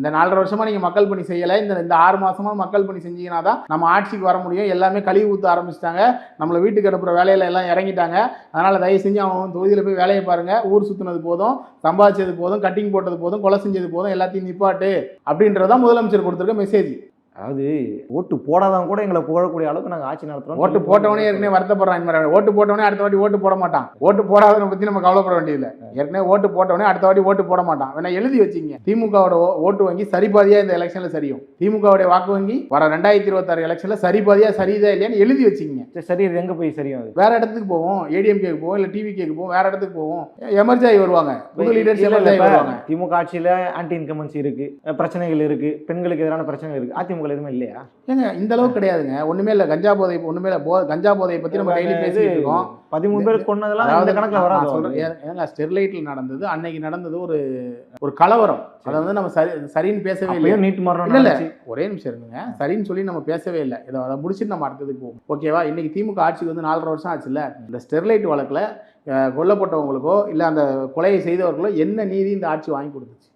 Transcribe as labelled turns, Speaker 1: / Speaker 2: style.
Speaker 1: இந்த நாலரை வருஷமா நீங்க மக்கள் பணி செய்யலை. இந்த இந்த ஆறு மாசமா மக்கள் பணி செஞ்சீங்கன்னா தான் நம்ம ஆட்சிக்கு வர முடியும். எல்லாமே கழிவு ஊற்ற ஆரம்பிச்சிட்டாங்க. நம்மளை வீட்டுக்கு அனுப்புற வேலையில எல்லாம் இறங்கிட்டாங்க. அதனால தயவு செஞ்சு அவன் தொகுதியில் போய் வேலையை பாருங்க. ஊர் சுத்தினது போதும் சம்பாதிச்சது போதும் கட்டிங் போட்டது போதும் கொலை செஞ்சது போதும் எல்லாத்தையும் நிப்பாட்டு அப்படின்றதான் முதலமைச்சர் கொடுத்துருக்க மெசேஜ்
Speaker 2: அதாவது ஓட்டு போடாதவங்க கூட எங்களை புகழக்கூடிய அளவுக்கு நாங்கள் ஆட்சி நடத்துறோம்
Speaker 1: ஓட்டு போட்டவனே ஏற்கனவே வருத்தப்படுறான் இந்த மாதிரி. ஓட்டு போட்டவனே அடுத்த வாட்டி ஓட்டு போட மாட்டான். ஓட்டு போடாதவனை பத்தி நம்ம கவலைப்பட வேண்டியதில்லை. ஏற்கனவே ஓட்டு போட்டவனே அடுத்த வாட்டி ஓட்டு போட மாட்டான். வேணா எழுதி வச்சிங்க. திமுகவோட ஓட்டு வங்கி சரிபாதியா இந்த எலெக்ஷன்ல சரியும். திமுகவுடைய வாக்கு வங்கி வர ரெண்டாயிரத்தி இருபத்தாறு எலெக்ஷன்ல சரிபாதியா சரிதா இல்லையான்னு எழுதி வச்சிங்க.
Speaker 2: சரி, இது எங்கே போய் சரியும்
Speaker 1: வேற இடத்துக்கு போவோம். ஏடிஎம்கேக்கு போவோம் இல்ல டிவிகேக்கு போவோம் வேற இடத்துக்கு போவோம். எமர்ஜி வருவாங்க. புது லீடர்ஸ் வருவாங்க.
Speaker 2: திமுக ஆட்சியில ஆன்டி இன்கமன்சி இருக்கு அஹ் பிரச்சனைகள் இருக்கு பெண்களுக்கு எதிரான பிரச்சனைகள் இருக்கு. அதிமுக எதுவுமே இல்லையா?
Speaker 1: ஏங்க இந்த அளவுக்கு கிடையாதுங்க. ஒண்ணுமே இல்ல கஞ்சா போதை ஒண்ணுமே இல்ல போ கஞ்சா போதையை பத்தி நம்ம டெய்லி பேசிட்டு இருக்கோம்.
Speaker 2: பதிமூணு பேர் கொன்னதெல்லாம் இந்த கணக்குல வராது.
Speaker 1: சொல்றேன். ஏ- ஏங்க ஸ்டெர்லைட்ல நடந்தது அன்னைக்கு நடந்தது ஒரு ஒரு கலவரம். அதை வந்து நம்ம சரி சரின்னு பேசவே இல்லை
Speaker 2: அப்பயும் நீட் மரணம்
Speaker 1: இல்ல. ஒரே நிமிஷம் இருங்க. சரின்னு சொல்லி நம்ம பேசவே இல்லை. இதை அதை முடிச்சுட்டு நம்ம அடுத்ததுக்கு போவோம். ஓகேவா இன்னைக்கு திமுக ஆட்சிக்கு வந்து நாலரை வருஷம் ஆச்சுல்ல? இந்த ஸ்டெர்லைட் வழக்குல கொல்லப்பட்டவங்களுக்கோ இல்ல அந்த கொலையை செய்தவர்களோ என்ன நீதி இந்த ஆட்சி வாங்கி கொடுத்துச்சு?